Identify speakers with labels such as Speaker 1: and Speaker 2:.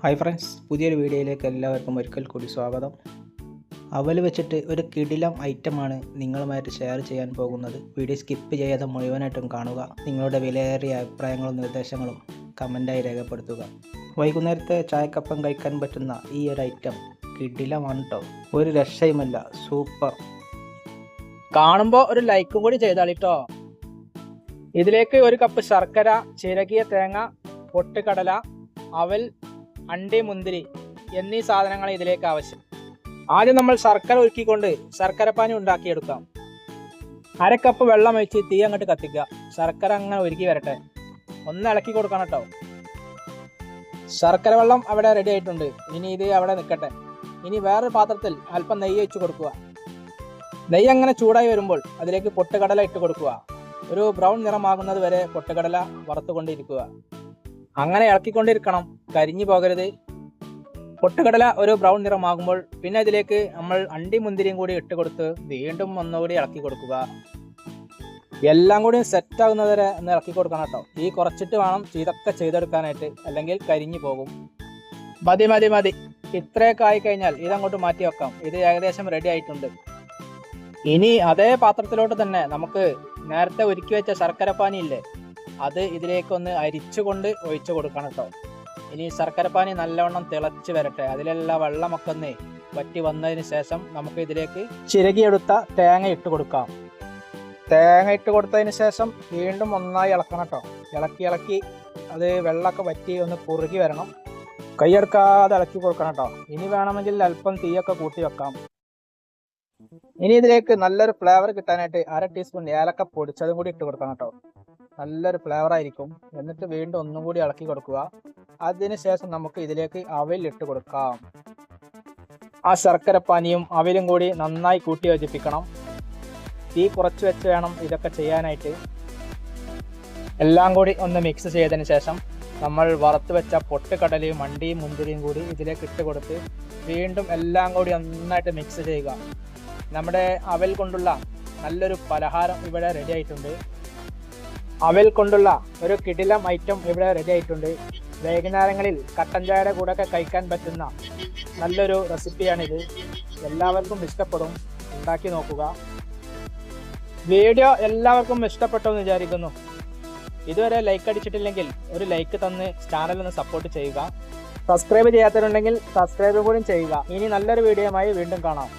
Speaker 1: Hi friends പുതിയൊരു വീഡിയോയിലേക്ക് എല്ലാവർക്കും ഒരിക്കൽ കൂടി സ്വാഗതം. അവൽ വെച്ചിട്ട് ഒരു കിടിലം ഐറ്റമാണ് നിങ്ങളുമായിട്ട് ഷെയർ ചെയ്യാൻ പോകുന്നത്. വീഡിയോ സ്കിപ്പ് ചെയ്യാതെ മുഴുവനായിട്ടും കാണുക. നിങ്ങളുടെ വിലയേറിയ അഭിപ്രായങ്ങളും നിർദ്ദേശങ്ങളും കമന്റായി രേഖപ്പെടുത്തുക. വൈകുന്നേരത്തെ ചായക്കപ്പം കഴിക്കാൻ പറ്റുന്ന ഈ ഒരു ഐറ്റം കിടിലമാണ് കേട്ടോ ഒരു രക്ഷയുമല്ല സൂപ്പർ
Speaker 2: കാണുമ്പോൾ ഒരു ലൈക്കും കൂടി ചെയ്താളിട്ടോ ഇതിലേക്ക് ഒരു കപ്പ് ശർക്കര ചിരകിയ തേങ്ങ പൊട്ടുകടല അവൽ അണ്ടി മുന്തിരി എന്നീ സാധനങ്ങൾ ഇതിലേക്ക് ആവശ്യം. ആദ്യം നമ്മൾ ശർക്കര ഒരുക്കിക്കൊണ്ട് ശർക്കരപ്പാനി ഉണ്ടാക്കിയെടുക്കാം. അര കപ്പ് വെള്ളം ഒഴിച്ച് തീ അങ്ങോട്ട് കത്തിക്കുക. ശർക്കര അങ്ങനെ ഒരുക്കി വരട്ടെ. ഒന്ന് ഇളക്കി കൊടുക്കണം കേട്ടോ. ശർക്കര വെള്ളം അവിടെ റെഡി ആയിട്ടുണ്ട്. ഇനി ഇത് അവിടെ നിൽക്കട്ടെ. ഇനി വേറൊരു പാത്രത്തിൽ അല്പം നെയ്യ് വെച്ച് കൊടുക്കുക. നെയ്യ് അങ്ങനെ ചൂടായി വരുമ്പോൾ അതിലേക്ക് പൊട്ടുകടല ഇട്ട് കൊടുക്കുക. ഒരു ബ്രൗൺ നിറമാകുന്നത് വരെ പൊട്ടുകടല വറുത്തുകൊണ്ടിരിക്കുക. അങ്ങനെ ഇളക്കിക്കൊണ്ടിരിക്കണം. കരിഞ്ഞു പോകരുത്. പൊട്ടുകടല ഒരു ബ്രൗൺ നിറമാകുമ്പോൾ പിന്നെ അതിലേക്ക് നമ്മൾ അണ്ടി മുന്തിരിയും കൂടി ഇട്ട് കൊടുത്ത് വീണ്ടും ഒന്നുകൂടി ഇളക്കി കൊടുക്കുക. എല്ലാം കൂടി സെറ്റ് വരെ ഒന്ന് ഇളക്കി കൊടുക്കണം കേട്ടോ. ഈ കുറച്ചിട്ട് വേണം ഇതൊക്കെ ചെയ്തെടുക്കാനായിട്ട്. അല്ലെങ്കിൽ കരിഞ്ഞു പോകും. മതി മതി മതി. ഇത്രയൊക്കെ ആയി കഴിഞ്ഞാൽ ഇതങ്ങോട്ട് മാറ്റി വെക്കാം. ഇത് ഏകദേശം റെഡി ആയിട്ടുണ്ട്. ഇനി അതേ പാത്രത്തിലോട്ട് തന്നെ നമുക്ക് നേരത്തെ ഒരുക്കി വെച്ച ശർക്കരപ്പാനി ഇല്ലേ? അത് ഇതിലേക്കൊന്ന് അരിച്ചുകൊണ്ട് ഒഴിച്ചു കൊടുക്കണം കേട്ടോ. ഇനി ശർക്കരപ്പാനി നല്ലവണ്ണം തിളച്ച് വരട്ടെ. അതിലുള്ള വെള്ളമൊക്കെ ഒന്ന് വറ്റി വന്നതിന് ശേഷം നമുക്ക് ഇതിലേക്ക് ചിരകിയെടുത്ത തേങ്ങ ഇട്ട് കൊടുക്കാം. തേങ്ങ ഇട്ട് കൊടുത്തതിന് ശേഷം വീണ്ടും ഒന്നായി ഇളക്കണം കേട്ടോ. ഇളക്കി ഇളക്കി അത് വെള്ളമൊക്കെ വറ്റി ഒന്ന് കുറുകി വരണം. കൈയെടുക്കാതെ ഇളക്കി കൊടുക്കണം കേട്ടോ. ഇനി വേണമെങ്കിൽ അല്പം തീയൊക്കെ കൂട്ടി വെക്കാം. ഇനി ഇതിലേക്ക് നല്ലൊരു ഫ്ലേവർ കിട്ടാനായിട്ട് അര ടീസ്പൂൺ ഏലക്ക പൊടിച്ചതും കൂടി ഇട്ട് കൊടുക്കണം കേട്ടോ. നല്ലൊരു ഫ്ലേവർ ആയിരിക്കും എന്നിട്ട് വീണ്ടും ഒന്നും കൂടി ഇളക്കി കൊടുക്കുക. അതിന് ശേഷം നമുക്ക് ഇതിലേക്ക് അവൽ ഇട്ട് കൊടുക്കാം. ആ ശർക്കര ശർക്കരപ്പാനിയും അവലും കൂടി നന്നായി കൂട്ടി യോജിപ്പിക്കണം. തീ കുറച്ച് വെച്ച് വേണം ഇതൊക്കെ ചെയ്യാനായിട്ട്. എല്ലാം കൂടി ഒന്ന് മിക്സ് ചെയ്തതിന് ശേഷം നമ്മൾ വറുത്ത് വെച്ച പൊട്ടുകടലയും മണ്ടിയും മുന്തിരിയും കൂടി ഇതിലേക്ക് ഇട്ട് കൊടുത്ത് വീണ്ടും എല്ലാം കൂടി നന്നായിട്ട് മിക്സ് ചെയ്യുക. നമ്മുടെ അവൽ കൊണ്ടുള്ള നല്ലൊരു പലഹാരം ഇവിടെ റെഡി ആയിട്ടുണ്ട്. അവൽ കൊണ്ടുള്ള ഒരു കിടിലം ഐറ്റം ഇവിടെ റെഡി ആയിട്ടുണ്ട്. വൈകുന്നേരങ്ങളിൽ കട്ടൻ ചായയുടെ കൂടെ ഒക്കെ കഴിക്കാൻ പറ്റുന്ന നല്ലൊരു റെസിപ്പിയാണിത്. എല്ലാവർക്കും ഇഷ്ടപ്പെടും. ഉണ്ടാക്കി നോക്കുക. വീഡിയോ എല്ലാവർക്കും ഇഷ്ടപ്പെട്ടു എന്ന് വിചാരിക്കുന്നു. ഇതുവരെ ലൈക്ക് അടിച്ചിട്ടില്ലെങ്കിൽ ഒരു ലൈക്ക് തന്ന് ചാനൽ ഒന്ന് സപ്പോർട്ട് ചെയ്യുക. സബ്സ്ക്രൈബ് ചെയ്യാത്തവരുണ്ടെങ്കിൽ സബ്സ്ക്രൈബ് കൂടി ചെയ്യുക. ഇനി നല്ലൊരു വീഡിയോയുമായി വീണ്ടും കാണാം.